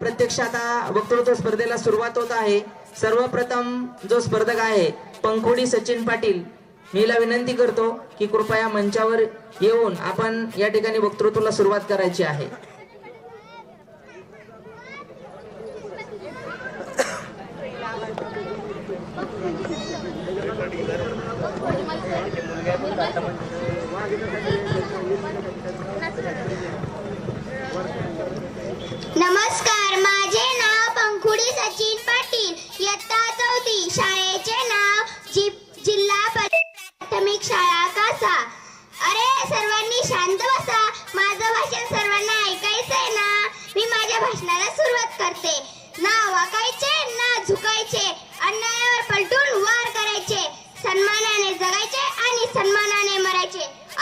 प्रत्यक्ष आता वक्तृत्व स्पर्धेला सुरुवात होत आहे. सर्वप्रथम जो स्पर्धक आहे पंखोडी सचिन पाटील मी हिला विनंती करतो की कृपया मंचावर येऊन आपण या ठिकाणी वक्तृत्वाला सुरुवात करायची आहे.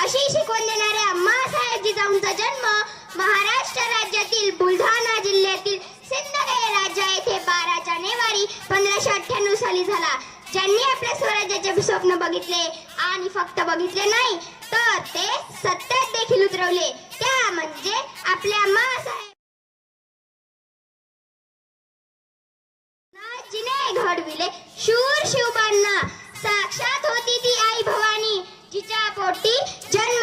अशी शिकवण देणाऱ्या मासाहेब जिजाऊंचा जन्म महाराष्ट्र राज्यातील बुलढाणा जिल्ह्यातील सिंदखेड राज्य येथे बारा जानेवारी पंधराशे अठ्ठ्याण्णव साली झाला. ज्यांनी आपल्या स्वराज्याचे स्वप्न बघितले आणि फक्त बघितले नाही तर ते सत्यात देखील उतरवले. त्या म्हणजे आपल्या मासाहेब जिने घडविले शूर शिवबांना साक्षात होती ती आई भवानी. जिच्या पोटी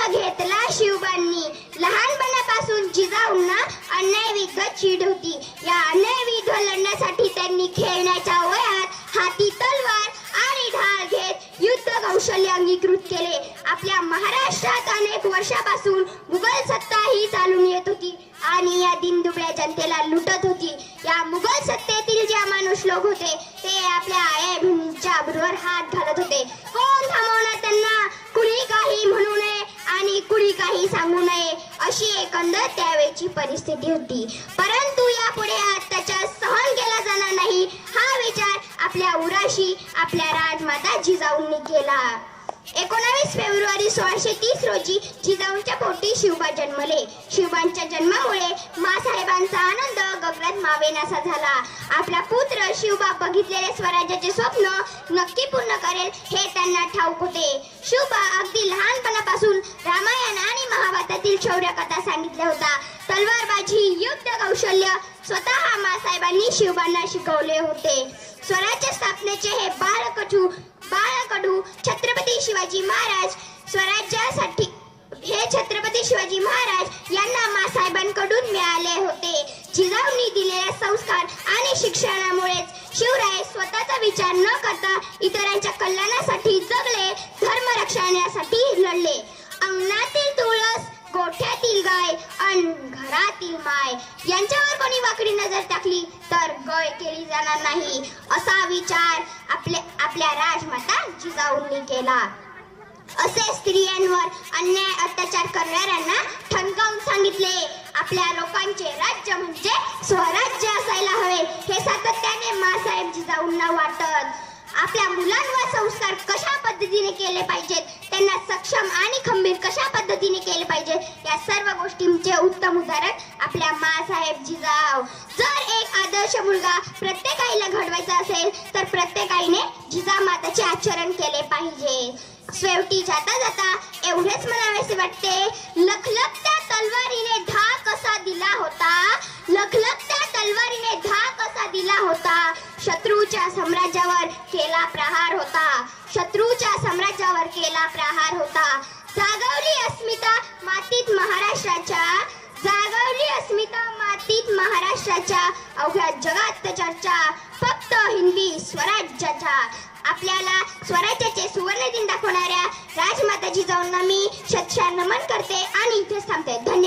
जन्म घेतला शिवबांनी? लहानपणापासून जिजाऊंना अन्यायविरुद्ध चीड होती. या अन्यायविरुद्ध लढण्यासाठी त्यांनी खेळण्याच्या वयात हाती तलवार आणि ढाल घेत युद्ध कौशल्य अंगीकृत केले. आपल्या महाराष्ट्रात अनेक वर्षापासून मुघल सत्ता ही चालून येत होती आणि या दिनदुबळ्या जनतेला लुटत होती. या मुघल सत्तेतील ज्या माणूस लोक होते ते आपल्या आया बहिणींच्या हात घालत काही सांगू नये अशी एकंदर त्यावेळची परिस्थिती होती. परंतु यापुढे अत्याचार सहन केला जाणार नाही हा विचार आपल्या उराशी आपल्या राजमाता जिजाऊंनी केला एकोणावीस फेब्रुवारी सोळाशे तीस रोजी जिजाऊंच्या पोटी शिवबा जन्मले. शिवबांच्या जन्मामुळे मासाहेबांचा आनंद गगनात मावेनासा झाला. आपला पुत्र शिवबा बघितलेले स्वराज्याचे स्वप्न नक्की पूर्ण करेल हे त्यांना ठाऊक होते. शिवबा अगदी लहानपणापासून रामायण आणि महाभारतातील शौर्य कथा सांगितल्या होता तलवारबाजी युद्ध कौशल्य स्वतः मासाहेबांनी शिवबांना शिकवले होते. स्वराज्य स्थापनेचे हे बालकठू शिवाजी महाराज स्वराज्यासाठी. हे छत्रपती शिवाजी महाराज यांना मासाहेबांकडून मिळाले होते. जिजाऊंनी दिलेले संस्कार आणि शिक्षणामुळेच शिवराय स्वतःचा विचार न करता इतरांच्या घरातील माय. यांच्यावर कोणी वाकडी नजर टाकली तर गय केली जाणार नाही. असा विचार आपले आपल्या राजमाता जिजाऊंनी केला. असे स्त्रियांवर अन्याय अत्याचार करणाऱ्यांना ठणकावून सांगितले. आपल्या लोकांचे राज्य म्हणजे स्वराज्य. आपल्या मुलांवर संस्कार कशा पद्धतीने केले पाहिजेत? त्यांना सक्षम आणि खंबीर कशा पद्धतीने केले पाहिजे या सर्व गोष्टींचे उत्तम उदाहरण आपल्या मासाहेब जिजाऊ. जर एक आदर्श मुलगा प्रत्येक आईला घडवायचा असेल तर प्रत्येक आईने जिजामाताचे आचरण केले पाहिजे. शेवटी जाता जाता एवढेच म्हणावेसे वाटते लखलखत्या तलवारीने धा कसा दिला होता. लखलख तलवारीने धा कसा दिला होता. शत्रूच्या साम्राज्यावर केला प्रहार होता. शत्रूच्या साम्राज्यावर केला प्रहार होता. जागवली अस्मिता मातीत महाराष्ट्राच्या जागवली अस्मिता मातीत महाराष्ट्राच्या अवघ्या जगात चर्चा फक्त हिंदी स्वराज्याच्या. आपल्याला स्वराज्याचे सुवर्ण दिन दाखवणाऱ्या राजमाता जिजाऊंना मी शतशा नमन करते आणि इथेच थांबते. धन्यवाद.